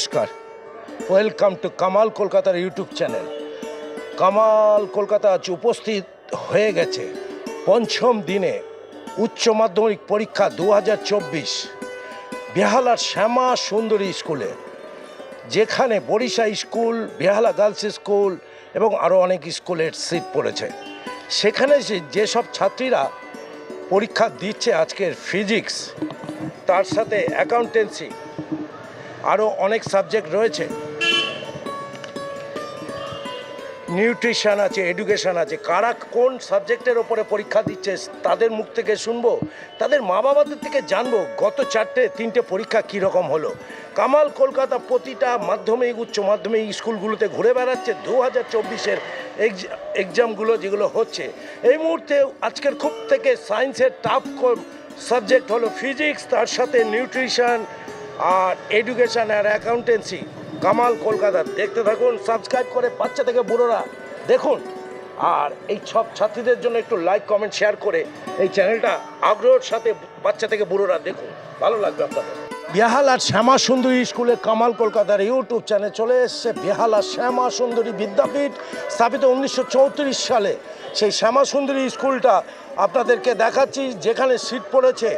নমস্কার। Welcome to Kamal কলকাতার YouTube channel Kamal Kolkata আজ উপস্থিত হয়ে গেছে পঞ্চম দিনে উচ্চ মাধ্যমিক পরীক্ষা দু হাজার চব্বিশ বেহালার শ্যামা সুন্দরী স্কুলে, যেখানে Barisha school, Behala girls school এবং আরও অনেক স্কুলের সিট পড়েছে। সেখানে যেসব ছাত্রীরা পরীক্ষা দিচ্ছে আজকের ফিজিক্স তার সাথে অ্যাকাউন্টেন্সি আরও অনেক সাবজেক্ট রয়েছে। নিউট্রিশন আছে, এডুকেশন আছে, কারা কোন সাবজেক্টের ওপরে পরীক্ষা দিচ্ছে তাদের মুখ থেকে শুনব, তাদের মা বাবাদের থেকে জানব, গত চারটে, তিনটে পরীক্ষা কীরকম হলো। কামাল কলকাতা প্রতিটা মাধ্যমিক, উচ্চ মাধ্যমিক স্কুলগুলোতে ঘুরে বেড়াচ্ছে দু হাজার চব্বিশের এক্সামগুলো যেগুলো হচ্ছে। এই মুহূর্তে আজকের খুব থেকে সায়েন্সের টাফ সাবজেক্ট হলো ফিজিক্স তার সাথে নিউট্রিশন আর এডুকেশন আর অ্যাকাউন্টেন্সি কামাল কলকাতা। দেখতে থাকুন সাবস্ক্রাইব করে বাচ্চা থেকে বুড়োরা দেখুন। আর এই সব ছাত্রীদের জন্য একটু লাইক কমেন্ট শেয়ার করে এই চ্যানেলটা আগ্রহের সাথে বাচ্চা থেকে বুড়োরা দেখুন। ভালো লাগবে আপনাদের। বেহাল আর শ্যামা সুন্দরী স্কুলে কামাল কলকাতার ইউটিউব চ্যানেল চলে এসছে বেহাল আর শ্যামা সুন্দরী বিদ্যাপীঠ, স্থাপিত উনিশশো চৌত্রিশ সালে। সেই শ্যামা সুন্দরী স্কুলটা আপনাদেরকে দেখাচ্ছি, যেখানে সিট পড়েছে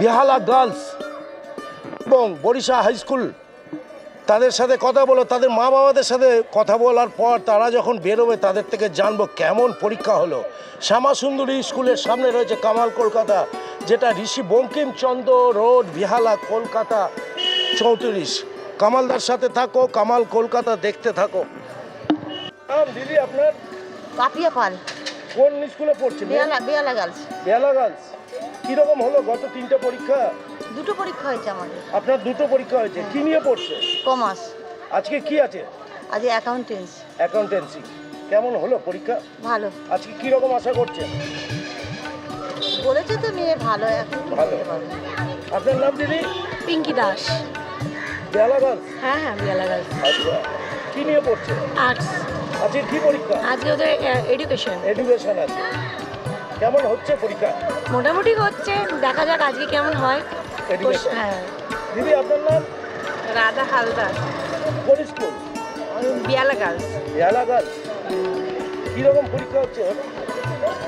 বেহালা গার্লস এবং বরিশা হাই স্কুল তাদের সাথে কথা বলো তাদের মা বাবাদের সাথে কথা বলার পর তারা যখন বেরোবে তাদের থেকে জানব কেমন পরীক্ষা হলো। শ্যামা সুন্দরী স্কুলের সামনে রয়েছে কামাল কলকাতা যেটা ঋষি বঙ্কিমচন্দ্র রোড বিহালা কলকাতা চৌত্রিশ। কামালদার সাথে থাকো কামাল কলকাতা দেখতে থাকো। দিদি আপনার? পাপিয়া পাল। কোন স্কুলে পড়ছে গার্লস। বেহালা গার্লস। কীরকম হলো গত তিনটে পরীক্ষা? দুটো পরীক্ষা হয়েছে আমাদের। আপনার দুটো পরীক্ষা হয়েছে কি নিয়ে পড়ছে? কমার্স। আজকে কি আছে? আজ অ্যাকাউন্টেন্স। অ্যাকাউন্টেন্সি। কেমন হলো পরীক্ষা? ভালো। আজকে কি রকম আশা করছেন বলেছে তো মেয়ে ভালো এখন কি ভালো। বলতে পারব? আপনার নাম দিদি? পিঙ্কি দাস। গার্লস? হ্যাঁ হ্যাঁ বিয়ালা গার্লস। আচ্ছা। কি নিয়ে পড়ছে? আর্টস। আজকে কি পরীক্ষা? আজকে ওদের এডুকেশন। এডুকেশন আছে। কেমন হচ্ছে পরীক্ষা? মোটামুটি হচ্ছে দেখা যাক আজকে কেমন হয়? হ্যাঁ। দিদি আপনার নাম? রাধা হালদার। কোন school? Behala girls. Behala girls? কি পরীক্ষা হচ্ছে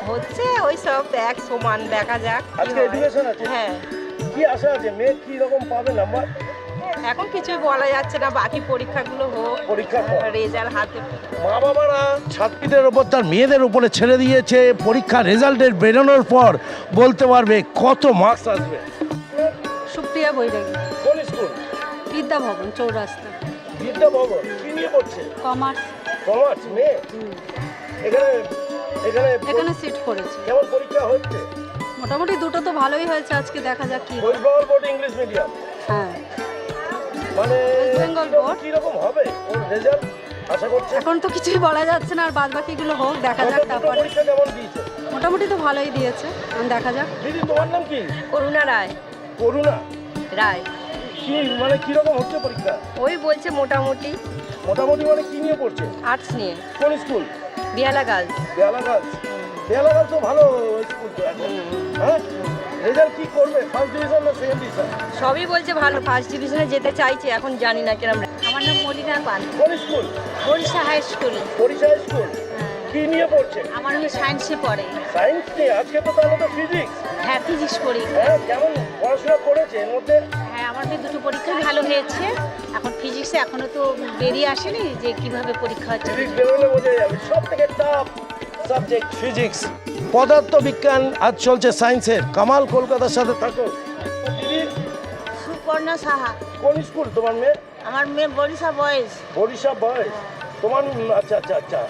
হচ্ছে ওই সব এক সমান দেখা যাক আজকে এডুকেশন আছে? হ্যাঁ। কি আশা আছে? মেয়ে কি রকম পাবে নাম্বার? এখন কিছুই বলা যাচ্ছে না বাকি পরীক্ষাগুলো হোক পরীক্ষার পর রেজাল্ট হাতে মা বাবারা ছাত্রীদের ওপর তার মেয়েদের উপরে ছেড়ে দিয়েছে পরীক্ষা রেজাল্টের বেরোনোর পর বলতে পারবে কত মার্কস আসবে। সুপ্রিয়া বৈরাগী। কোন স্কুল? বিদ্যা ভবন চৌরাস্তা। বিদ্যা ভবন কি নিয়ে পড়ছে? কমার্স। কমার্স মেয়ে? এখানে এখানে এখানে সিট পড়েছে। কেমন পরীক্ষা হচ্ছে? মোটামুটি দুটো তো ভালোই হয়েছে আজকে দেখা যাক কি West Bengal board English medium. হ্যাঁ। মানে West Bengal board? কি রকম হবে? ওর রেজাল্ট আশা করছে এখন তো কিছুই বলা যাচ্ছে না আর বাদ বাকিগুলো হোক দেখা যাক তারপরে। পরীক্ষা কেমন দিয়েছে? মোটামুটি তো ভালোই দিয়েছে এখন দেখা যাক। দিদি তোমার নাম কি? করুণা রায়। করুণা রায় কি মানে কি রকম হচ্ছে পরীক্ষা? ওই বলছে মোটামুটি। মোটামুটি মানে কি নিয়ে পড়ছে? আর্টস নিয়ে। কোন school? Behala girls. Behala girls. Behala girls তো ভালো স্কুল তো এখন। হ্যাঁ? রেজাল্ট কি করবে? ফার্স্ট ডিভিশন না সেকেন্ড ডিভিশন সবই বলছে ভালো। ফার্স্ট ডিভিশনে যেতে চাইছে এখন জানি না কিরম আমার নাম মলিনা পাল। কোন স্কুল? Barisha high school. পরিচয় স্কুল। কি নিয়ে পড়ছে? আমার মেয়ে সায়েন্সে পড়ে। সায়েন্স নিয়ে আজকে তো তাহলে তো ফিজিক্স হ্যাঁ ফিজিক্স পড়ি। হ্যাঁ কেমন পড়াশোনা করেছে? এর মধ্যে? হ্যাঁ আমার মেয়ে দুটো পরীক্ষা ভালো হয়েছে। এখন ফিজিক্সে এখনও তো বেরিয়ে আসেনি যে কীভাবে পরীক্ষা হচ্ছে। ফিজিক্স বেরোলে বোঝা যাবে। সব থেকে টাফ সাবজেক্ট ফিজিক্স পদার্থ বিজ্ঞান আজ চলছে সায়েন্সের কামাল কলকাতার সাথে থাকো। সুপর্ণা সাহা। কোন স্কুল তোমার মেয়ে? আমার মেয়ে বরিশা বয়েস বরিশা বয়স তোমার আচ্ছা আচ্ছা আচ্ছা।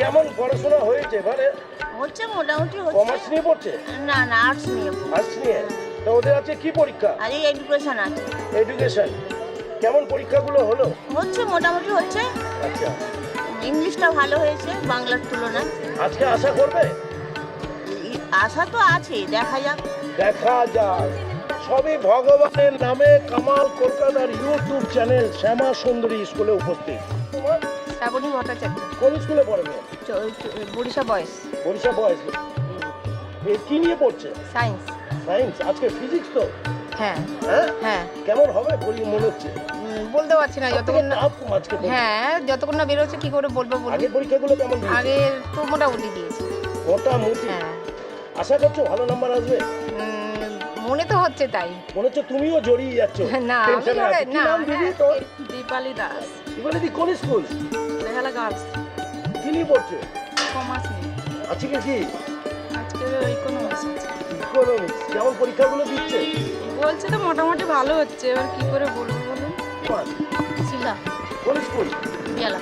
কেমন পড়াশোনা হয়েছে? এবারে হচ্ছে মোটামুটি হচ্ছে। কমার্স নিয়ে পড়ছে? না না আর্টস নিয়ে আর্টস নিয়ে? তো ওদের আছে কি পরীক্ষা? আর এডুকেশন আছে। এডুকেশন কেমন পরীক্ষাগুলো হলো? হচ্ছে মোটামুটি হচ্ছে। আচ্ছা। ইংলিশটা ভালো হয়েছে বাংলার তুলনায়। আজকে আশা করবে? আশা তো আছে দেখা যাক। দেখা যাক। সবই ভগবানের নামে কামাল কলকাতার ইউটিউব চ্যানেল শ্যামা সুন্দরী স্কুলে উপস্থিত। শ্রাবণী ভট্টাচার্য। কোন স্কুলে পড়ে মেয়ে? বরিশা বয়স বরিশা বয়স এ কি নিয়ে পড়ছে? সায়েন্স। সায়েন্স? আজকে ফিজিক্স তো? হ্যাঁ। হ্যাঁ? হ্যাঁ। কেমন হবে? বলি মনে হচ্ছে। বলতে পারছি না যতক্ষণ না আজকে হ্যাঁ যতক্ষণ না বেরোচ্ছে কি করে বলব আগের পরীক্ষাগুলো কেমন? আগের তো মোটামুটি দিয়েছি। মোটামুটি? হ্যাঁ। আশা করছ ভালো নাম্বার আসবে? মনে তো হচ্ছে তাই। মনে হচ্ছে তুমিও জড়িয়ে যাচ্ছ। না, আমি না, নাম দিদি হ্যাঁ। দীপালি দাস। এবারে দি কোন স্কুল? বেহালা গার্লস কি নিয়ে পড়ছে? কমার্স নিয়ে। আজকে কি? আজকে ইকোনমিক্স ইকোনমিক্স কেমন পরীক্ষাগুলো দিচ্ছে? বলছে তো মোটামুটি ভালো হচ্ছে। এবার কি করে বলব বলুন? শিলা। কোন স্কুল? বেহালা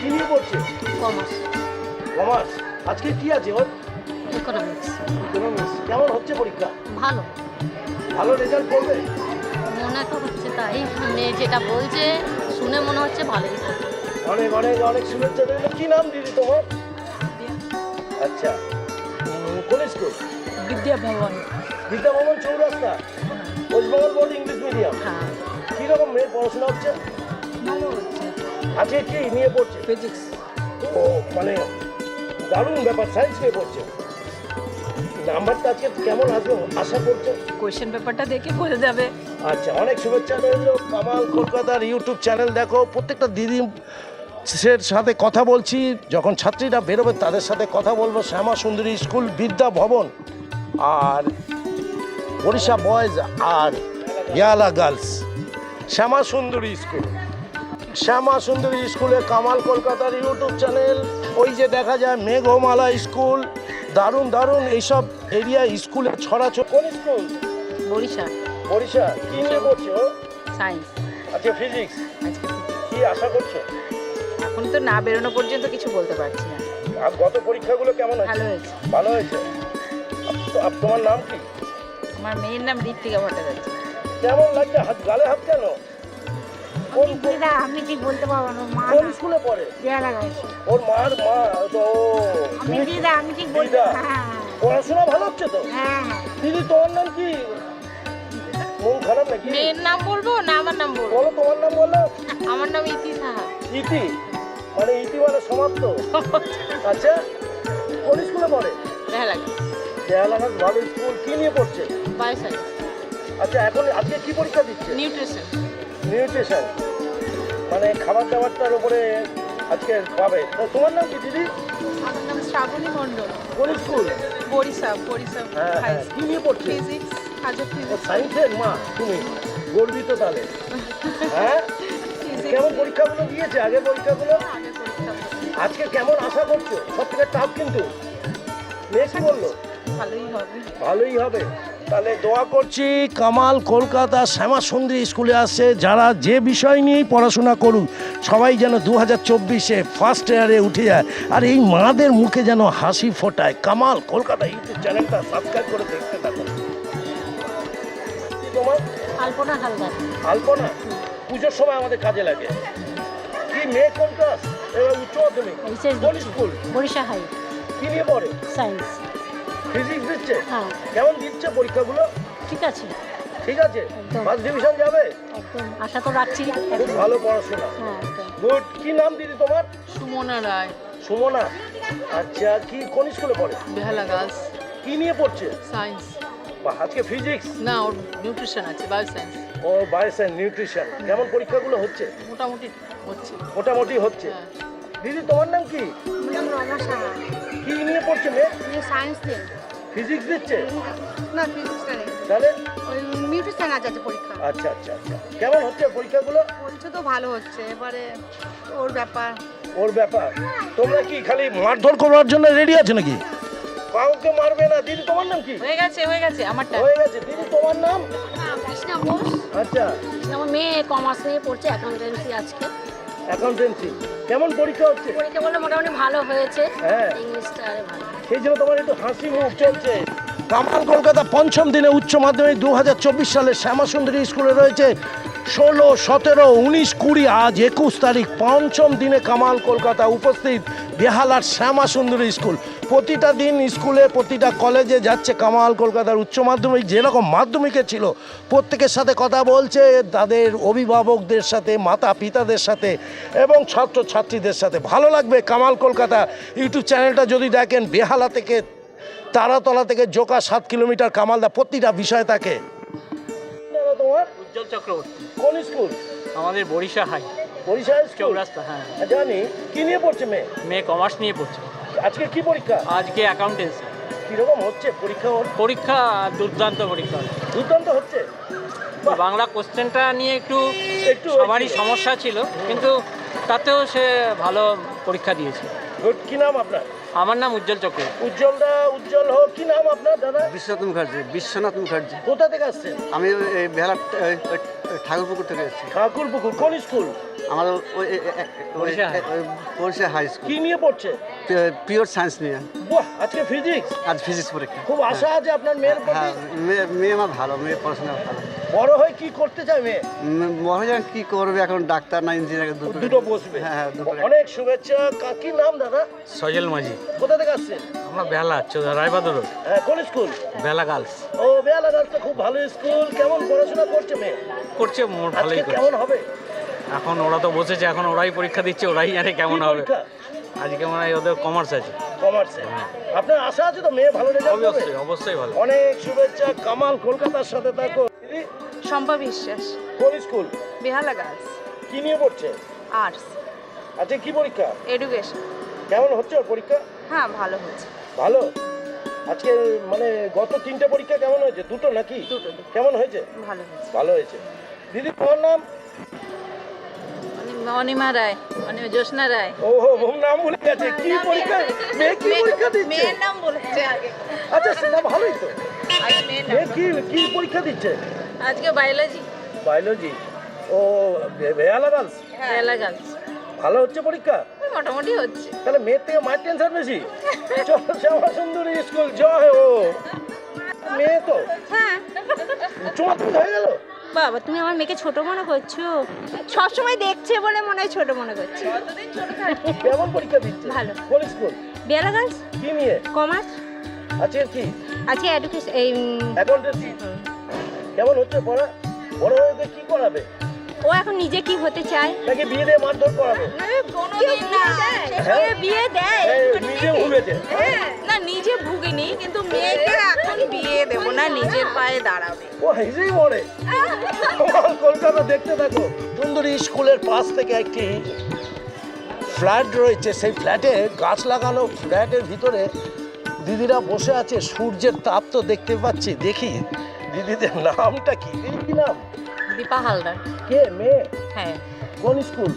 কি নিয়ে পড়ছে? কমার্স। কমার্স? আজকে কি আছে ওর ইকোনমিক্স ইকোনমিক্স কেমন হচ্ছে পরীক্ষা? ভালো। ভালো রেজাল্ট করবে? মনে তো হচ্ছে তাই। মেয়ে যেটা বলছে শুনে মনে হচ্ছে ভালোই। অনেক অনেক অনেক শুভেচ্ছা রইল। কি নাম দিদি তোমার? আচ্ছা। কোন স্কুল? বিদ্যা ভবন। বিদ্যাভবন চৌরাস্তা। West Bengal board English medium. হ্যাঁ। কীরকম মেয়ের পড়াশোনা হচ্ছে? ভালো হচ্ছে। আজকে কি নিয়ে পড়ছে? ফিজিক্স। ও মানে দারুণ ব্যাপার সায়েন্স নিয়ে পড়ছে। নাম্বারটা আজকে কেমন আসবে আশা করছ? কোয়েশ্চেন পেপারটা দেখে বোঝা যাবে। আচ্ছা অনেক শুভেচ্ছা রইল। কামাল কলকাতার ইউটিউব চ্যানেল দেখো। প্রত্যেকটা দিদি সের সাথে কথা বলছি যখন ছাত্রীরা বেরোবে তাদের সাথে কথা বলব শ্যামা সুন্দরী স্কুল বিদ্যা ভবন আর ওড়িশা বয়েজ আর ইয়ালা গার্লস শ্যামা সুন্দরী স্কুল। শ্যামা সুন্দরী স্কুলে কামাল কলকাতার ইউটিউব চ্যানেল ওই যে দেখা যায় মেঘমালা স্কুল দারুণ দারুণ এইসব এরিয়া স্কুলে ছড়াছো। কোন স্কুল? বরিশা ওড়িশা কি নিয়ে পড়ছো? সায়েন্স। আচ্ছা ফিজিক্স। আজকে কি আশা করছ? এখন তো না বেরোনো পর্যন্ত কিছু বলতে পারছি না। আর গত পরীক্ষাগুলো কেমন ভালো হয়েছে। ভালো হয়েছে? তো- আপ- তোমার নাম কি? আমার মেয়ের নাম ঋত্বিকা ভট্টাচার্য। কেমন লাগছে? হাত গালে হাত কেন? কোন দিদা আমি ঠিক বলতে পারব না? মা কোন স্কুলে পড়ে? ওর মার মা তো ও আমি তুমি দিদা আমি ঠিক বলতে দিদা। হ্যাঁ। পড়াশোনা ভালো হচ্ছে তো? হ্যাঁ হ্যাঁ। দিদি তোমার নাম কি? মন খারাপ নাকি? মেয়ের নাম বলব না আমার নাম বলব? বলো তোমার নাম বলো। আমার নাম ইতি সাহা। ইতি? মানে ইতি মানে সমাপ্ত। আচ্ছা কোন স্কুলে পড়ে? বেহালা। দেয়ালাঘাট ভালো স্কুল কি নিয়ে পড়ছে? বায়োসাইন্স। আচ্ছা এখন আজকে কি পরীক্ষা দিচ্ছে? নিউট্রিশন। নিউট্রিশন। মানে খাবার দাবারটার উপরে আজকে পাবে। তোমার নাম কি দিদি? আমার নাম শ্রাবণী মণ্ডল। কোন স্কুল? বরিশা বরিশা হ্যাঁ হ্যাঁ। কি নিয়ে পড়ছে? ফিজিক্স হাজার ফিজিক্স সায়েন্সের মা তুমি। গর্বিত তাহলে হ্যাঁ? কেমন পরীক্ষাগুলো দিয়েছে? আগে পরীক্ষাগুলো? আজকে কেমন আশা করছ? সব থেকে টাফ কিন্তু। কি বলল ভালোই হবে। ভালোই হবে। তাহলে দোয়া করছি কামাল কলকাতা শ্যামা সুন্দরী স্কুলে আসছে যারা যে বিষয় নিয়েই পড়াশোনা করুক সবাই যেন দু হাজার চব্বিশে ফার্স্ট ইয়ারে উঠে যায়। আর এই মাদের মুখে যেন হাসি ফোটায়। কামাল কলকাতা ইউটিউব চ্যানেলটা সাবস্ক্রাইব করে দেখতে থাকুন তোমার? আলপনা হালদার। আলপনা? পুজোর সময় আমাদের কাজে লাগে। কি মেয়ে কোন ক্লাস এবার উচ্চ মাধ্যমিক। কোন স্কুল? বরিশা হাই। কি নিয়ে পড়ে? সায়েন্স। ফিজিক্স দিচ্ছে? হ্যাঁ। কেমন দিচ্ছে পরীক্ষাগুলো? ঠিক আছে। ঠিক আছে? ফার্স্ট ডিভিশন যাবে? একদম। আশা তো রাখছি। খুব ভালো পড়াশোনা। হ্যাঁ গুড কি নাম দিদি তোমার? সুমনা রায়। সুমনা। আচ্ছা কি কোন স্কুলে পড়ে? বেহালা গার্লস। কি নিয়ে পড়ছে? সায়েন্স। বা আজকে ফিজিক্স। না ওর নিউট্রিশন আছে বায়ো সায়েন্স ও বায়োস অ্যান্ড নিউট্রিশন কেমন পরীক্ষাগুলো হচ্ছে? মোটামুটি হচ্ছে। মোটামুটি হচ্ছে। হ্যাঁ। দিদি তোমার নাম কি? কি নিয়ে পড়ছে মেয়ে? সায়েন্স দিয়ে ফিজিক্স দিচ্ছে? না ফিজিক্সটা নেই। তাহলে? ওই নিউট্রিশন আছে আছে পরীক্ষা। আচ্ছা আচ্ছা আচ্ছা। কেমন হচ্ছে পরীক্ষাগুলো? বলছে তো ভালো হচ্ছে। এবারে ওর ব্যাপার। ওর ব্যাপার। তোমরা কি খালি মারধর করবার জন্য রেডি আছে নাকি? কাউকে মারবে না। দিদি তোমার নাম কি? হয়ে গেছে হয়ে গেছে আমারটা। হয়ে গেছে। দিদি তোমার নাম? কৃষ্ণা বোস আচ্ছা। আমার মেয়ে কমার্স নিয়ে পড়ছে অ্যাকাউন্টেন্সি আজকে। অ্যাকাউন্টেন্সি কেমন পরীক্ষা হচ্ছে? পরীক্ষা বলে মোটামুটি ভালো হয়েছে। হ্যাঁ। ইংলিশটা আরে ভালো। সেই জন্য তোমার একটু হাসি মুখ চলছে। কামাল কলকাতা পঞ্চম দিনে উচ্চ মাধ্যমিক দু হাজার চব্বিশ সালে শ্যামাসুন্দরী স্কুলে রয়েছে ষোলো, সতেরো, উনিশ, কুড়ি, আজ একুশ তারিখ পঞ্চম দিনে কামাল কলকাতা উপস্থিত বেহালার শ্যামা সুন্দরী স্কুল। প্রতিটা দিন স্কুলে, প্রতিটা কলেজে যাচ্ছে কামাল কলকাতার উচ্চ মাধ্যমিক, যেরকম মাধ্যমিকে ছিল। প্রত্যেকের সাথে কথা বলছে, তাদের অভিভাবকদের সাথে মাতা পিতাদের সাথে এবং ছাত্র ছাত্রীদের সাথে। ভালো লাগবে কামাল কলকাতা ইউটিউব চ্যানেলটা যদি দেখেন, বেহালা থেকে তারাতলা থেকে জোকা সাত কিলোমিটার কামালদা, প্রতিটা বিষয় থাকে তোমার। উজ্জ্বল চক্রবর্তী। কোন স্কুল? আমাদের বরিশা হাই। স্কুল? চৌরাস্তা হ্যাঁ। জানি। কি নিয়ে পড়ছে মেয়ে? মেয়ে কমার্স নিয়ে পড়ছে। আজকে কি পরীক্ষা? আজকে অ্যাকাউন্টেন্সি কীরকম হচ্ছে পরীক্ষা ওর? পরীক্ষা দুর্দান্ত পরীক্ষা। দুর্দান্ত হচ্ছে? বাংলা কোশ্চেনটা নিয়ে একটু একটু সবারই সমস্যা ছিল কিন্তু তাতেও সে ভালো পরীক্ষা দিয়েছে। কি নাম আপনার? আমার নাম উজ্জ্বল চক্র উজ্জ্বলদা উজ্জ্বল হোক কি নাম আপনার দাদা? বিশ্বনাথ মুখার্জি বিশ্বনাথ মুখার্জি। কোথা থেকে আসছেন? আমি এই বেহালা ঠাকুরপুকুর থেকে এসেছি। ঠাকুরপুকুর কোন স্কুল? আমার ওই হাই। স্কুল। কি নিয়ে পড়ছে? পিওর সায়েন্স নিয়ে। বাহ আজকে ফিজিক্স? আজ ফিজিক্স পরীক্ষা। খুব আশা আছে আপনার মেয়ের হ্যাঁ প্রতি? মেয়ে মেয়ে আমার ভালো মেয়ে পড়াশোনা ভালো। বড় হয়ে কি করতে চায় মেয়ে? উম, মহাজন কি করবে এখন ডাক্তার না ইঞ্জিনিয়ার দুটো দুটো বসবে। হ্যাঁ হ্যাঁ অনেক শুভেচ্ছা। কি নাম দাদা? সজল মাঝি। কোথা থেকে আসছেন? আমরা বেলা রায়বাদর হ্যাঁ, কোন স্কুল? বেলা গার্লস। ও বেয়ালা তো খুব ভালো স্কুল। কেমন পড়াশোনা করছে মেয়ে? করছে আজকে কেমন হবে? এখন ওরা তো বসেছে এখন ওরাই পরীক্ষা দিচ্ছে ওরাই জানে কি পরীক্ষা? আজকে মনে হয় ওদের কমার্স আছে। কমার্সে আপনার আশা আছে তো মেয়ে ভালো রেজাল্ট করবে অবশ্যই ভালো। অনেক শুভেচ্ছা কামাল কলকাতার সাথে থাকো। শম্পা বিশ্বাস। কোন স্কুল? বেহালা গার্লস। কি নিয়ে পড়ছে? আর্টস আজকে কি পরীক্ষা? এডুকেশন কেমন হচ্ছে ওর পরীক্ষা? হ্যাঁ ভালো হচ্ছে। ভালো? আজকে মানে গত তিনটে পরীক্ষা কেমন হয়েছে? দুটো নাকি? দুটো কেমন হয়েছে? ভালো হয়েছে। ভালো হয়েছে। দিদি তোমার নাম? অনিমা রায়। অনিমা জ্যোৎস্না রায়। ও হো নাম ভুলে গেছে। কি পরীক্ষা? মেয়ে কি পরীক্ষা দিচ্ছে? মেয়ের নাম বলেছে আগে আচ্ছা সেটা ভালোই তো। আগে মেয়ে কি কি পরীক্ষা দিচ্ছে? আজকে বায়োলজি বায়োলজি ও গার্লস গার্লস ভালো হচ্ছে পরীক্ষা? মোটামুটি হচ্ছে। তাহলে মেয়ের থেকে মায়ের টেনশন বেশি? চল শ্যামা সুন্দরী স্কুল জয় ও। মেয়ে তো। হ্যাঁ। চুমাত্মক হয়ে গেল? বাবা তুমি আমার মেয়েকে ছোট মনে করছ? সবসময় দেখছে বলে মনে হয় ছোট মনে করছে। কেমন পরীক্ষা দিচ্ছে? ভালো। কোন স্কুল? বেলা গার্লস? কি নিয়ে? কমার্স? আজকে কি? আজকে এডুকেশন এই অ্যাকাউন্টেন্সি কেমন হচ্ছে পড়া? বড় হয়ে কি করাবে ও এখন নিজে কি হতে চায়? নাকি বিয়ে দিয়ে মারধর করাবে। কেউ বিয়ে দেয় হ্যাঁ? বিয়ে দেয়। নিজে ভুগেছে। হ্যাঁ, না নিজে ভুগিনি কিন্তু মেয়েকে এখন বিয়ে দেবো না নিজের পায়ে দাঁড়াবে। ও হেসেই মরে। কলকাতা দেখতে থাকো। সুন্দরী স্কুলের পাশ থেকে একটি ফ্ল্যাট রয়েছে। সেই ফ্ল্যাটে গাছ লাগানো ফ্ল্যাটের ভিতরে দিদিরা বসে আছে। সূর্যের তাপ তো দেখতে পাচ্ছি। দেখি দিদিদের নামটা কি? কি নাম? দীপা হালদার। কে? মেয়ে? হ্যাঁ। কোন স্কুল?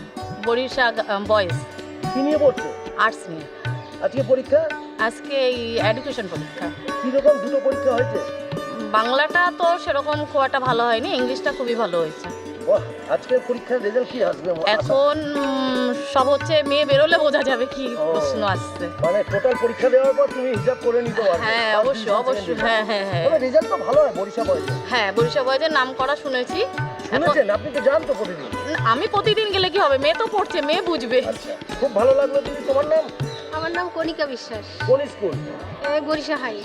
বরিশা বয়েজ। কি নিয়ে পড়ছে? আর্টস নিয়ে। আজকে পরীক্ষা? আজকে এই এডুকেশন পরীক্ষা। কীরকম দুটো পরীক্ষা হয়েছে? বাংলাটা তো সেরকম খুব একটা ভালো হয়নি ইংলিশটা খুবই ভালো হয়েছে। আজকের পরীক্ষার রেজাল্ট কি আসবে? এখন সব হচ্ছে মেয়ে বেরোলে বোঝা যাবে কি প্রশ্ন আসছে। মানে টোটাল পরীক্ষা দেওয়ার পর তুমি হিসাব করে নিতে পারবে। হ্যাঁ অবশ্যই অবশ্যই হ্যাঁ হ্যাঁ হ্যাঁ। রেজাল্ট তো ভালো হয় বরিশা বয়সে হ্যাঁ বরিশা বয়েজের নাম করা শুনেছি। শুনেছেন? আপনি তো জান তো প্রতিদিন আমি প্রতিদিন গেলে কি হবে? মেয়ে তো পড়ছে মেয়ে বুঝবে। আচ্ছা খুব ভালো লাগল দিদি। তোমার নাম? আমার নাম কণিকা বিশ্বাস। কোন স্কুল? বরিশা হাই।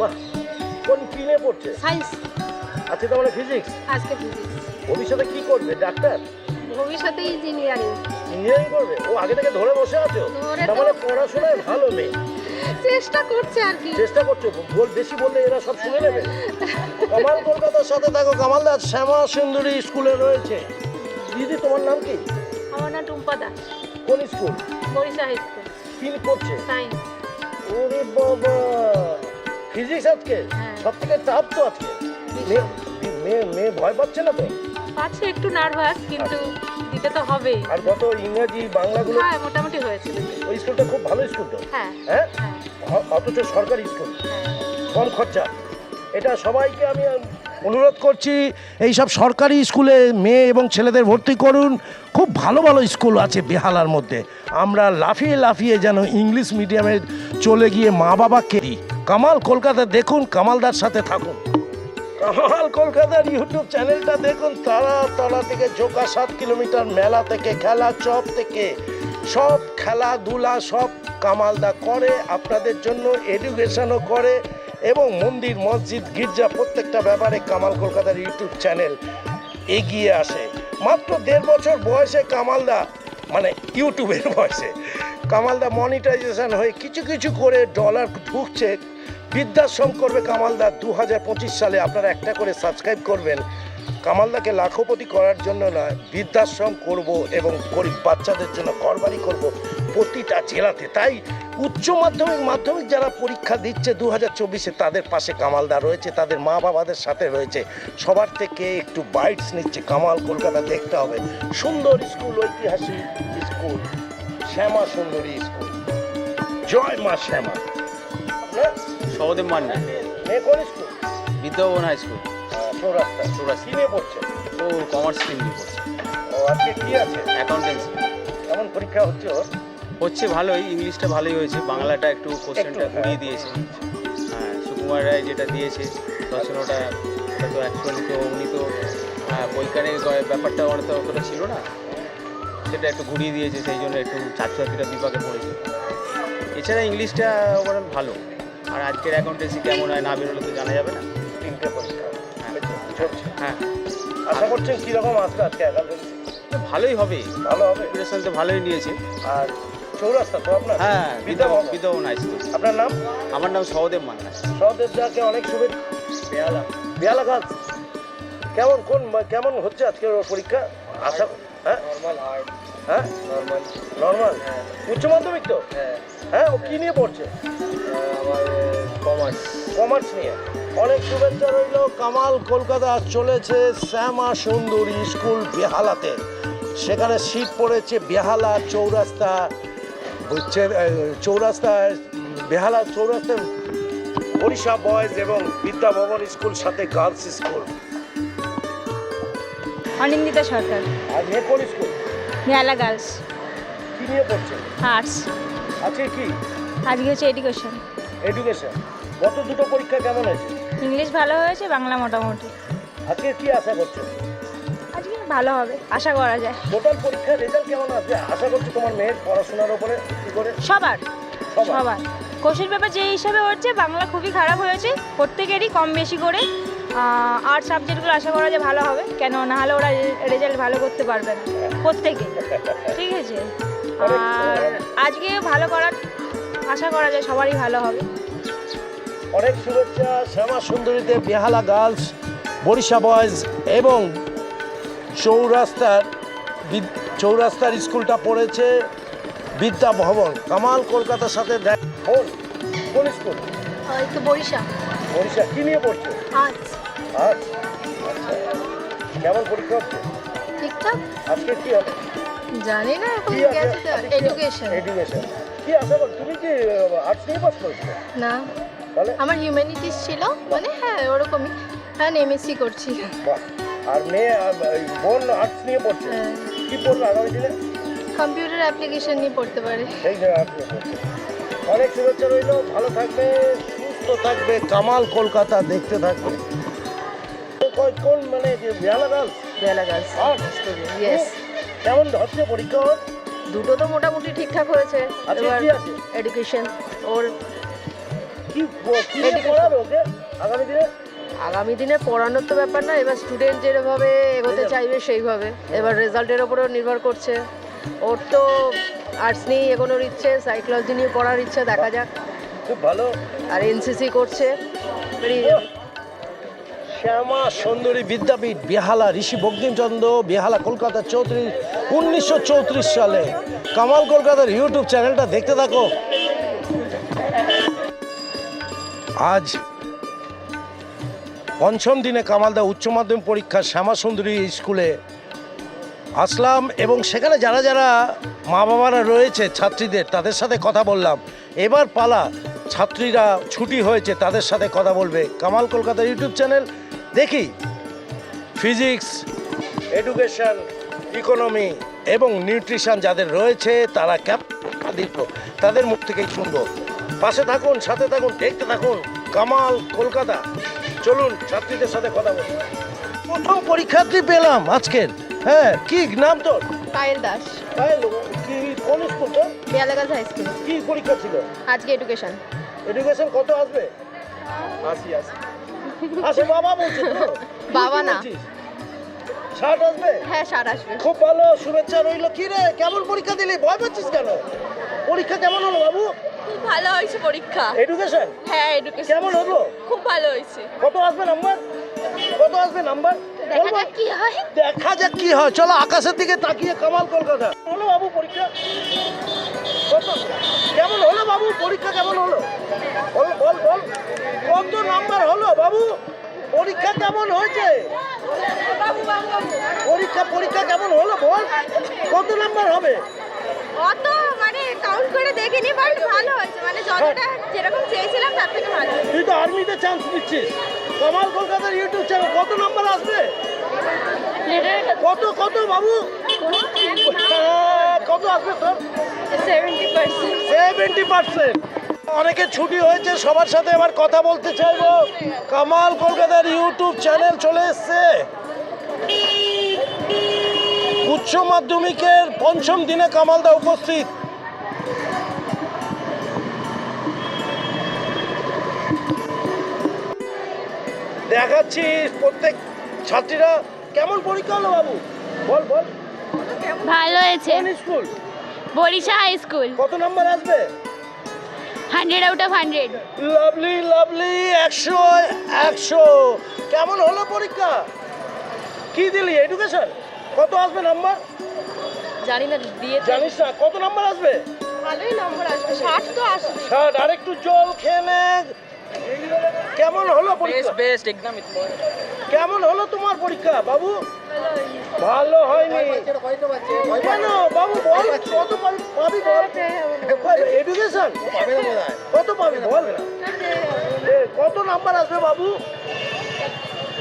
বাহ কোন কি পড়ছে? সায়েন্স। আচ্ছা মানে ফিজিক্স আজকে ফিজিক্স ভবিষ্যতে কি করবে ডাক্তার? ভবিষ্যতে ইঞ্জিনিয়ারিং ইঞ্জিনিয়ারিং করবে? ও আগে থেকে ধরে বসে আছো? তার মানে পড়াশোনায় ভালো মেয়ে। চেষ্টা করছে আর কি। চেষ্টা করছ? বল বেশি বললে এরা সব শুনে নেবে। কামাল কলকাতার সাথে থাকো কামাল দাস শ্যামা সুন্দরী স্কুলে রয়েছে। দিদি তোমার নাম কি? আমার নাম টুম্পা দাস। কোন স্কুল? Barisha high school. কি করছে? সায়েন্স ওরে বাবা! ফিজিক্স আজকে। সব থেকে চাপ তো আজকে। মেয়ে মেয়ে ভয় পাচ্ছে না তো? পাচ্ছে একটু নার্ভাস কিন্তু দিতে তো হবেই আর গত ইংরাজি বাংলাগুলো হ্যাঁ মোটামুটি হয়েছিল ওই স্কুলটা খুব ভালো স্কুল তো। হ্যাঁ। হ্যাঁ? হ্যাঁ অথচ সরকারি স্কুল। হ্যাঁ। কম খরচা। এটা সবাইকে আমি অনুরোধ করছি এই সব সরকারি স্কুলে মেয়ে এবং ছেলেদের ভর্তি করুন। খুব ভালো ভালো স্কুল আছে বেহালার মধ্যে। আমরা লাফিয়ে লাফিয়ে যেন ইংলিশ মিডিয়ামে চলে গিয়ে মা বাবাকে দিই। কামাল কলকাতা দেখুন কামালদার সাথে থাকুন। কামাল কলকাতার ইউটিউব চ্যানেলটা দেখুন তারা তারা থেকে জোকা সাত কিলোমিটার মেলা থেকে, খেলা চপ থেকে। সব খেলাধুলা, সব কামালদা করে, আপনাদের জন্য এডুকেশনও করে এবং মন্দির, মসজিদ, গির্জা প্রত্যেকটা ব্যাপারে কামাল কলকাতার ইউটিউব চ্যানেল এগিয়ে আসে। মাত্র দেড় বছর বয়সে কামালদা মানে ইউটিউবের বয়সে, কামালদা মনিটাইজেশন হয়ে কিছু কিছু করে ডলার ঢুকছে বৃদ্ধাশ্রম করবে কামালদা। দু হাজার পঁচিশ সালে আপনারা একটা করে সাবস্ক্রাইব করবেন। কামালদাকে লাখপতি করার জন্য নয়, বৃদ্ধাশ্রম করব এবং গরিব বাচ্চাদের জন্য ঘরবাড়ি করব প্রতিটা জেলাতে। তাই উচ্চ মাধ্যমিক মাধ্যমিক যারা পরীক্ষা দিচ্ছে দু হাজার চব্বিশে, তাদের পাশে কামালদা রয়েছে, তাদের মা বাবাদের সাথে রয়েছে। সবার থেকে একটু বাইটস নিচ্ছে কামাল, কলকাতা দেখতে হবে। সুন্দর স্কুল ঐতিহাসিক স্কুল শ্যামা সুন্দরী স্কুল জয় মা শ্যামা। সহদেব মান্না মেয়ে কোন school? Vidyabhavan high school. Chowrasta Chowrasta. কি নিয়ে পড়ছে? ও কমার্স স্ট্রিম নিয়ে পড়ছে। ও আজকে কি আছে? অ্যাকাউন্টেন্সি। কেমন পরীক্ষা হচ্ছে ওর? হচ্ছে ভালোই ইংলিশটা ভালোই হয়েছে বাংলাটা একটু কোশ্চেনটা একটু, ঘুরিয়ে হ্যাঁ। দিয়েছে। হ্যাঁ সুকুমার রায় যেটা দিয়েছে রচনাটা ওটা তো অ্যাকচুয়ালি তো উনি তো হ্যাঁ, বৈজ্ঞানিক ব্যাপারটা তো অতটা ছিল না। সেটা একটু ঘুরিয়ে দিয়েছে সেই জন্য একটু ছাত্রছাত্রীরা বিপাকে পড়েছে। এছাড়া ইংলিশটা ওভারঅল ভালো। আর আজকের অ্যাকাউন্টেন্সি কেমন হয় না বেরোলে তো জানা যাবে না। তিনটে পরীক্ষা। হ্যাঁ হ্যাঁ। আশা করছেন কীরকম আসবে আজকে ভালোই হবে। ভালো হবে। প্রিপারেশন তো ভালোই নিয়েছে। আর চৌরাস্তা তো আপনার? হ্যাঁ আপনার নাম? আমার নাম সহদেব মান্না। সহদেব দাকে অনেক শুভেচ্ছা। গাছ। কেমন কোন কেমন হচ্ছে আজকের পরীক্ষা? আশা হ্যাঁ? হ্যাঁ? নর্মাল নর্মাল উচ্চ মাধ্যমিক তো? হ্যাঁ। ও কি নিয়ে পড়ছে? কমার্স কমার্স নিয়ে? অনেক শুভেচ্ছা রইল। কামাল কলকাতা চলেছে শ্যামা সুন্দরী স্কুল বেহালাতে। সেখানে সিট পড়েছে বেহালা চৌরাস্তা হচ্ছে চৌরাস্তা বেহালা চৌরাস্তা ওড়িশা বয়েজ এবং বিদ্যা ভবন স্কুল সাথে গার্লস স্কুল। অনিন্দিতা সরকার। আর এ কোন স্কুল? Nyala girls. কি নিয়ে পড়ছে? আর্টস। আজকে কি? আজকে হচ্ছে এডুকেশন। এডুকেশন। গত দুটো পরীক্ষা কেমন হয়েছে? ইংলিশ ভালো হয়েছে বাংলা মোটামুটি। আজকে কি আশা করছ? আজকে ভালো হবে আশা করা যায়। টোটাল পরীক্ষার রেজাল্ট কেমন আসবে আশা করছি তোমার মেয়ের পড়াশোনার উপরে কি করে? সবার। সবার? সবার। কোশ্চেন পেপার যে হিসাবে হচ্ছে বাংলা খুবই খারাপ হয়েছে প্রত্যেকেরই কম বেশি করে। আর্ট সাবজেক্টগুলো আশা করা যায় ভালো হবে কেন না হলে ওরা রেজাল্ট ভালো করতে পারবে না প্রত্যেকে ঠিক আছে? আর আজকে ভালো করার আশা করা যায় সবারই ভালো হবে। অনেক শুভেচ্ছা শ্যামা সুন্দরীতে বেহালা গার্লস বরিশা বয়েজ এবং চৌরাস্তার চৌরাস্তার স্কুলটা পড়েছে বিদ্যা ভবন। কামাল কলকাতার সাথে দেখ কোন স্কুল? বরিশা। বরিশা। কি নিয়ে পড়ছে? আজ আচ্ছা। কেমন পরীক্ষা হচ্ছে? ঠিকঠাক? আজকে কি হবে? জানি না এখন কি গেছে তো এডুকেশন এডুকেশন কি আশা কর তুমি কি আর্টস নিয়ে পাস না। আমার হিউম্যানিটিস ছিল মানে হ্যাঁ ওরকমই। হ্যাঁ এমএসসি করছি। আর মেয়ে বোন আর্টস নিয়ে পড়ছে? হ্যাঁ। কি পড়বে আগামী দিনে? কম্পিউটার অ্যাপ্লিকেশন নিয়ে পড়তে পারে। সেই। অনেক শুভেচ্ছা রইল ভালো থাকবে সুস্থ থাকবে কামাল কলকাতা দেখতে থাকবে। কোন মানে যে বেহালা গার্লস বেলা গার্লস ইয়েস কেমন হচ্ছে পরীক্ষা ওর? দুটো তো মোটামুটি ঠিকঠাক হয়েছে। এবার এডুকেশন ওর কি কি পড়াবে ওকে আগামী দিনে? আগামী দিনে পড়ানোর তো ব্যাপার না এবার স্টুডেন্ট যেভাবে এগোতে চাইবে সেইভাবে। এবার রেজাল্টের ওপরেও নির্ভর করছে। ওর তো আর্টস নিয়ে এগোনোর ইচ্ছে সাইকোলজি নিয়ে পড়ার ইচ্ছে দেখা যাক। খুব ভালো। আর এনসিসি করছে। বেরিয়ে যাবে শ্যামা সুন্দরী বিদ্যাপীঠ, বেহালা ঋষি বঙ্কিমচন্দ্র, বেহালা কলকাতা চৌত্রিশ, উনিশশো সালে। কামাল কলকাতার ইউটিউব চ্যানেলটা দেখতে থাকো। আজ পঞ্চম দিনে কামালদা উচ্চ মাধ্যমিক পরীক্ষা শ্যামা সুন্দরী স্কুলে আসলাম এবং সেখানে যারা যারা মা বাবারা রয়েছে, ছাত্রীদের, তাদের সাথে কথা বললাম। এবার পালা, ছাত্রীরা ছুটি হয়েছে, তাদের সাথে কথা বলবে কামাল কলকাতা ইউটিউব চ্যানেল দেখি। ফিজিক্স এডুকেশন ইকোনমি এবং নিউট্রিশন যাদের রয়েছে তারা ক্যাপ দিত তাদের মুখ থেকেই শুনব। পাশে থাকুন সাথে থাকুন দেখতে থাকুন। কামাল কলকাতা। চলুন ছাত্রীদের সাথে কথা বলুন প্রথম পরীক্ষার্থী পেলাম আজকের। হ্যাঁ কি নাম তোর? পায়েল দাস। পায়েল, কি কোন স্কুল তোর? হাই স্কুল কি পরীক্ষা ছিল? আজকে এডুকেশন এডুকেশন কত আসবে? আশি আশি। আসে বাবা বলছে তো বাবা না। ষাট আসবে? হ্যাঁ ষাট আসবে। খুব ভালো শুভেচ্ছা রইল। কি রে কেমন পরীক্ষা দিলি? ভয় পাচ্ছিস কেন? পরীক্ষা কেমন হলো বাবু? খুব ভালো হয়েছে পরীক্ষা। এডুকেশন হ্যাঁ এডুকেশন কেমন হলো? খুব ভালো হয়েছে। কত আসবে নাম্বার? কত আসবে নাম্বার? দেখা যাক কি হয়। চলো আকাশের দিকে তাকিয়ে কামাল কলকাতা। হলো বাবু পরীক্ষা। কত? কেমন হলো বাবু? পরীক্ষা কেমন হলো? বল বল বল। কত নাম্বার হলো বাবু? পরীক্ষা কেমন হয়েছে? পরীক্ষা পরীক্ষা কেমন হলো বল? কত নাম্বার হবে? অত মানে কাউন্ট করে দেখিনি বাট ভালো হয়েছে। মানে যতটা যেরকম চেয়েছিলাম তার থেকে ভালো। তুই তো আর্মিতে চান্স নিচ্ছিস। কামাল কলকাতার ইউটিউব চ্যানেল কত নাম্বার আসবে? কত কত বাবু? হ্যাঁ, কত আসবে তোর? সেভেন্টি পার্সেন্ট সেভেন্টি পার্সেন্ট অনেকে ছুটি হয়েছে সবার সাথে এবার কথা বলতে চাইব। কামাল কলকাতার ইউটিউব চ্যানেল চলে এসছে। উচ্চ মাধ্যমিকের পঞ্চম দিনে কামালদা উপস্থিত। দেখাচ্ছি প্রত্যেক ছাত্রীরা। কেমন পরীক্ষা হলো বাবু? বল বল। ভালো হয়েছে। স্কুল? Barisha high school. কত নাম্বার আসবে? Hundred out of hundred. Lovely lovely একশো একশো। কেমন হলো পরীক্ষা? কি দিলি? এডুকেশন কত আসবে নাম্বার? জানি না দিয়ে জানিস না কত নাম্বার আসবে? ভালোই নম্বর আসবে ষাট তো আসবে। ষাট আর একটু জল খেয়ে কেমন হলো পরীক্ষা? বেস্ট একদম কেমন হলো তোমার পরীক্ষা বাবু? ভালো হয়নি। কেন? বাবু বল কত পাবি বল? এডুকেশন কত পাবি বল? কত নাম্বার আসবে বাবু?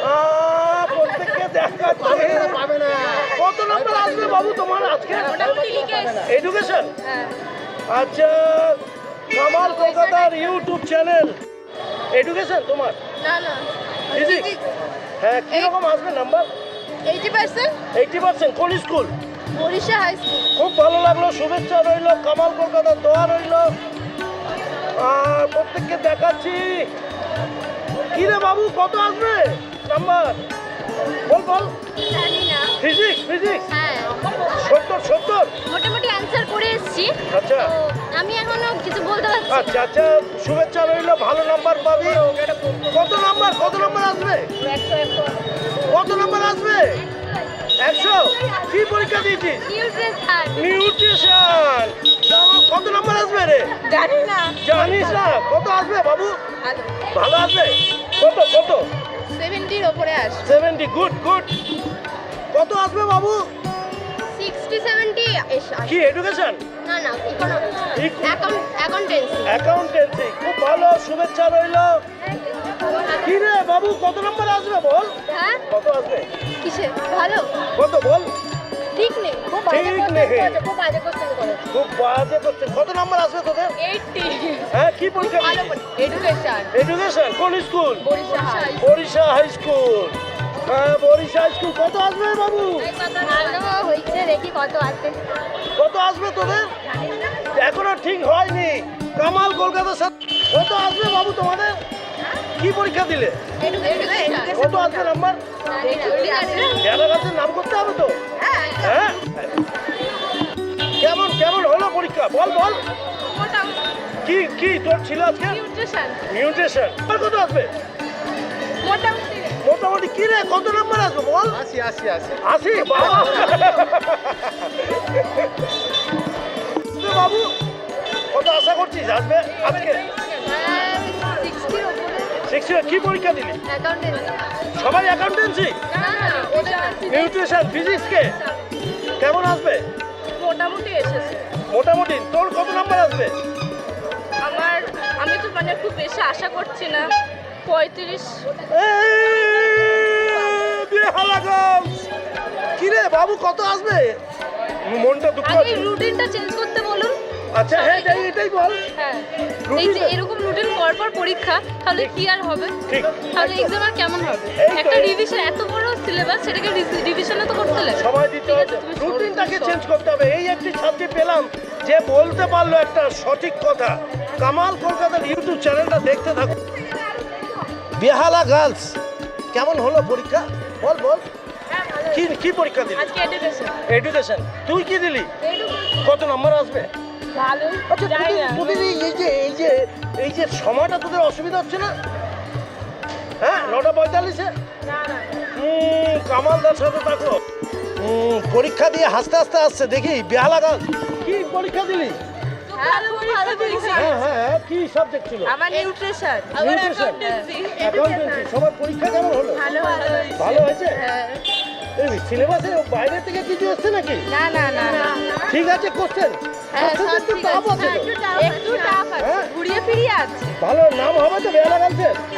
আহ, প্রত্যেককে দেখাচ্ছে। কত নাম্বার আসবে বাবু তোমার আজকে? এডুকেশন আচ্ছা কামাল কলকাতার ইউটিউব চ্যানেল। এডুকেশন তোমার? না না। হ্যাঁ কীরকম আসবে number? Eighty percent eighty percent কোন স্কুল? Barisha high school. খুব ভালো লাগল শুভেচ্ছা রইল কামাল কলকাতা দোয়া রইল। আর প্রত্যেককে দেখাচ্ছি। কি রে বাবু কত আসবে? নাম্বার। বল বল। জানি না। ফিজিক্স ফিজিক্স সত্তর সত্তর? মোটামুটি অ্যান্সার করে এসেছি। আচ্ছা। আমি এখনও কিছু বলতে পারছি আচ্ছা আচ্ছা শুভেচ্ছা রইল ভালো নাম্বার পাবি। কত নাম্বার কত নাম্বার আসবে? কত নাম্বার আসবে? একশো? কি পরীক্ষা দিয়েছিস? নিউট্রিশন কত নাম্বার আসবে রে? জানি না। জানিস না? কত আসবে বাবু? ভালো। ভালো আসবে? কত কত? সেভেন্টির ওপরে আসবে। সেভেন্টি গুড গুড কত আসবে বাবু? সিক্সটি সেভেন্টি কি এডুকেশন না না অ্যাকাউন্ট অ্যাকাউন্টেন্সি অ্যাকাউন্টেন্সি খুব ভালো শুভেচ্ছা রইল। কি রে বাবু কত নাম্বার আসবে বল? হ্যাঁ? কত আসবে? কিসে? ভালো। কত বল? ঠিক নেই। খুব ঠিক খুব বাজে কোশ্চেন করে খুব বাজে করছে কত নাম্বার আসবে তোদের? হ্যাঁ কি পরীক্ষা? এডুকেশন এডুকেশন কোন স্কুল বরিশা হাই স্কুল হ্যাঁ স্কুল। কত আসবে বাবু? হয়েছে দেখি কত আসবে তোদের? এখনও ঠিক হয়নি। কামাল কলকাতার সাথে কত আসবে বাবু তোমাদের? কি পরীক্ষা দিলে? কত আসবে নাম্বার? নাম করতে হবে তো? হ্যাঁ? কেমন কেমন হলো পরীক্ষা? বল বল। কি কি তোর ছিল আজকে? নিউট্রিশন নিউট্রিশন কত আসবে? মোটামুটি মোটামুটি কি রে? কত নাম্বার আসবে বল? আসি আসি আসি আশি? বাবা বাবু কত আশা করছিস? আসবে? আজকে? সিক্সটির কি পরীক্ষা দিলি? অ্যাকাউন্টেন্সি সবাই অ্যাকাউন্টেন্সি না না ওটা নিউট্রিশন ফিজিক্সকে কেমন আসবে? মোটামুটি এসেছে মোটামুটি তোর কত নাম্বার আসবে? আমার আমি তো মানে খুব বেশি আশা করছি না। পঁয়ত্রিশ। কি রে বাবু কত আসবে? মনটা দুঃখ আগে রুটিনটা চেঞ্জ করতে বলুন। আচ্ছা হ্যাঁ এটাই এটাই বল। হ্যাঁ। এই যে এরকম রুটিন পর পর পরীক্ষা তাহলে কি আর হবে? ঠিক। তাহলে। এক্সাম আর কেমন হবে? একটা রিভিশন এত বড় সিলেবাস সেটাকে রিভিশনও তো করতে লাগে সময় দিতে হবে। রুটিনটাকে চেঞ্জ করতে হবে। এই একটি ছাত্রী পেলাম যে বলতে পারল একটা সঠিক কথা। কামাল কলকাতার ইউটিউব চ্যানেলটা দেখতে থাকো বেহালা গার্লস কেমন হলো পরীক্ষা? বল বল। কি কি পরীক্ষা দিলি? আজকে এডুকেশন এডুকেশন তুই কি দিলি? কত নম্বর আসবে? ভালো আচ্ছা তোদের এই এই যে এই যে এই যে সময়টা তোদের অসুবিধা হচ্ছে না? হ্যাঁ নটা পঁয়তাল্লিশে? কামালদার সাথে থাকো। পরীক্ষা দিয়ে হাসতে হাসতে আসছে দেখি বেহালা গাছ। কি পরীক্ষা দিলি? হ্যাঁ হ্যাঁ কি সাবজেক্ট ছিল আমার নিউট্রিশন নিউট্রিশন অ্যাকাউন্টেন্সি সবার পরীক্ষা কেমন হলো? ভালো ভালো ভালো হয়েছে এই সিলেবাসে বাইরে থেকে কিছু এসছে নাকি না না না ঠিক আছে কোশ্চেন কোশ্চেন সব একটু টাফ আছে আছে একটু টাফ আছে? ঘুরিয়ে ফিরিয়ে আছে ভালো নাম হবে তো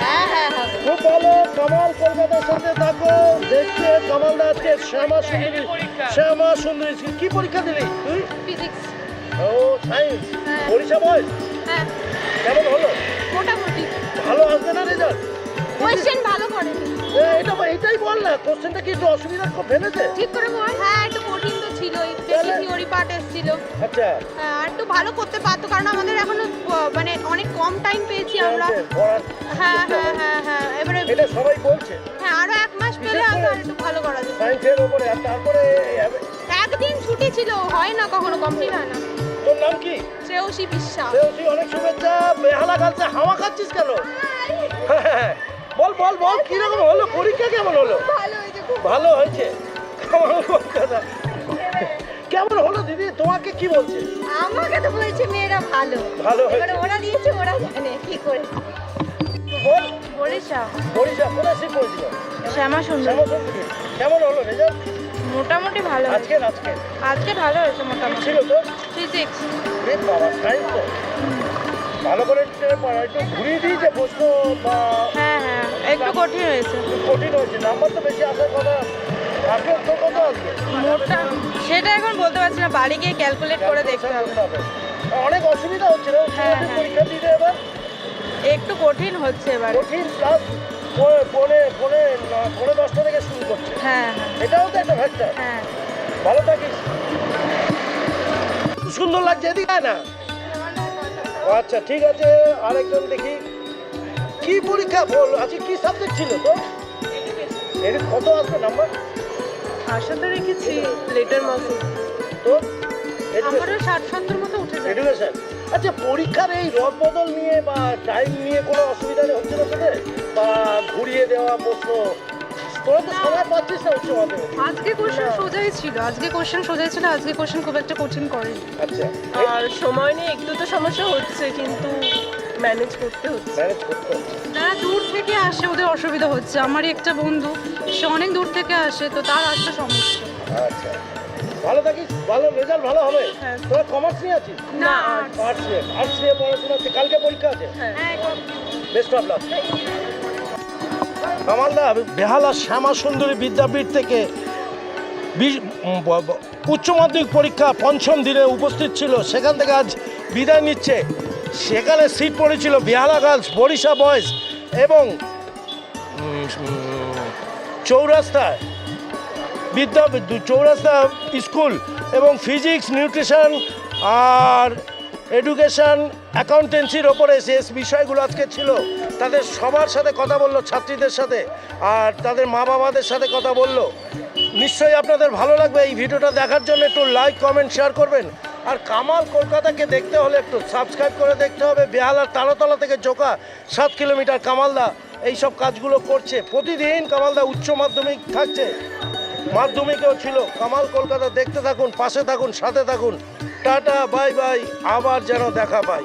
হ্যাঁ হ্যাঁ। খুব ভালো কামাল কলকাতার সাথে থাকো দেখছে কামাল দাসকে শ্যামা সুন্দরী শ্যামা সুন্দরী কি পরীক্ষা দিলি তুই ফিজিক্স ও সায়েন্স পরীক্ষা বয়স হ্যাঁ। কেমন হলো? মোটামুটি। ভালো আসবে না রেজাল্ট কোয়েশ্চেন ভালো করে। এটা এটাই বল না কোশ্চেনটা কি একটু অসুবিধা ফেলেছে ঠিক করে বল। হ্যাঁ একটু কঠিন তো ছিলই বেশি থিওরি পার্ট এসেছিল। আচ্ছা। হ্যাঁ আর একটু ভালো করতে পারতো কারণ আমাদের এখনও মানে অনেক কম টাইম পেয়েছি আমরা। হ্যাঁ হ্যাঁ হ্যাঁ হ্যাঁ এবারে এটা সবাই বলছে। হ্যাঁ আরও এক মাস পেলে আর একটু ভালো করা যেত সায়েন্সের ওপরে আর তারপরে একদিন ছুটি ছিল হয় না কখনো কমপ্লিট হয় না। তোর নাম কি? শ্রেয়সী বিশ্বাস। দেওসি অনেক শুভেচ্ছা বেহালা গালছে হাওয়া খাচ্ছিস কেন? বল বল বল কীরকম হলো? পরীক্ষা কেমন হলো? ভালো হয়েছে ভালো হয়েছে? কেমন হলো দিদি? তোমাকে কি বলছে? আমাকে তো বলছে মেয়েরা ভালো। ভালো এবারে হয়েছে। ওরা দিয়েছে ওরা জানে কি করে। বল। বরিশা। বরিশা কোথায় সিট পড়েছিল শ্যামা সুন্দর কেমন হলো রেজাল্ট মোটামুটি ভালো আজকে আজকে আজকে ভালো হয়েছে মোটামুটি। ছিল তো? ফিজিক্স। রে বাবা সাইন্স তো? ভালো করে একটু ঘুরিয়ে দিয়েছে প্রশ্ন বা হ্যাঁ হ্যাঁ একটু কঠিন হয়েছে। কঠিন হয়েছে। নাম্বার তো বেশি আসার কথা। আসবে তো কত আসবে? মোটা সেটা এখন বলতে পারছি না। বাড়ি গিয়ে ক্যালকুলেট করে দেখতে হবে। অনেক অসুবিধা হচ্ছে না হ্যাঁ, হ্যাঁ। পরীক্ষা দিতে এবার। একটু কঠিন হচ্ছে এবার। কঠিন প্লাস পনে পনে পনে দশটা থেকে শুরু করছে। হ্যাঁ হ্যাঁ। এটাও তো একটা ফ্যাক্টর হ্যাঁ। ভালো থাকিস। সুন্দর লাগছে এদিকে না। আচ্ছা ঠিক আছে আরেকজন দেখি। কি পরীক্ষা বল আজকে কি সাবজেক্ট ছিল তো এর কত আসবে নাম্বার আশা তো রেখেছি লেটার মাসে। তো আমারও ষাট সত্তর মতো উঠে যাবে। এডুকেশন আচ্ছা পরীক্ষার এই রদ বদল নিয়ে বা টাইম নিয়ে কোনো অসুবিধা হচ্ছে না তোদের বা ঘুরিয়ে দেওয়া প্রশ্ন। তোরা তো সময় পাচ্ছিস না উচ্চ মাধ্যমিক। আজকে কোশ্চেন সোজাই ছিল আজকে কোশ্চেন সোজাই ছিল আজকে কোশ্চেন খুব একটা কঠিন করে আচ্ছা। আর সময় নিয়ে একটু তো সমস্যা হচ্ছে কিন্তু ম্যানেজ করতে হচ্ছে। ম্যানেজ করতে হচ্ছে। যারা দূর থেকে আসে ওদের অসুবিধা হচ্ছে। আমারই একটা বন্ধু সে অনেক দূর থেকে আসে তো তার আসতে সমস্যা। আচ্ছা। ভালো থাকিস ভালো রেজাল্ট ভালো হবে। হ্যাঁ। তোরা কমার্স নিয়ে আছিস? না। আর্টস নিয়ে। আর্টস নিয়ে পড়াশোনা কালকে পরীক্ষা আছে। বেস্ট অফ লাক কামালদা বেহালা শ্যামা সুন্দরী বিদ্যাপীঠ থেকে উচ্চ মাধ্যমিক পরীক্ষা পঞ্চম দিনে উপস্থিত ছিল। সেখান থেকে আজ বিদায় নিচ্ছে। সেখানে সিট পড়েছিল বেহালা গার্লস বরিশা বয়েজ এবং চৌরাস্তায় বিদ্যা চৌরাস্তা স্কুল এবং ফিজিক্স নিউট্রিশন আর এডুকেশন অ্যাকাউন্টেন্সির ওপরে শেষ বিষয়গুলো আজকে ছিল, তাদের সবার সাথে কথা বলল, ছাত্রীদের সাথে। আর তাদের মা বাবাদের সাথে কথা বলল। নিশ্চয়ই আপনাদের ভালো লাগবে এই ভিডিওটা দেখার জন্য একটু লাইক কমেন্ট শেয়ার করবেন। আর কামাল কলকাতাকে দেখতে হলে একটু সাবস্ক্রাইব করে দেখতে হবে। বেহালার তারাতলা থেকে জোকা সাত কিলোমিটার কামালদা এই সব কাজগুলো করছে। প্রতিদিন কামালদা উচ্চ মাধ্যমিক থাকছে। মাধ্যমিকেও ছিল। কামাল কলকাতা দেখতে থাকুন, পাশে থাকুন, সাথে থাকুন। টাটা বাই বাই আবার যেন দেখা পাই।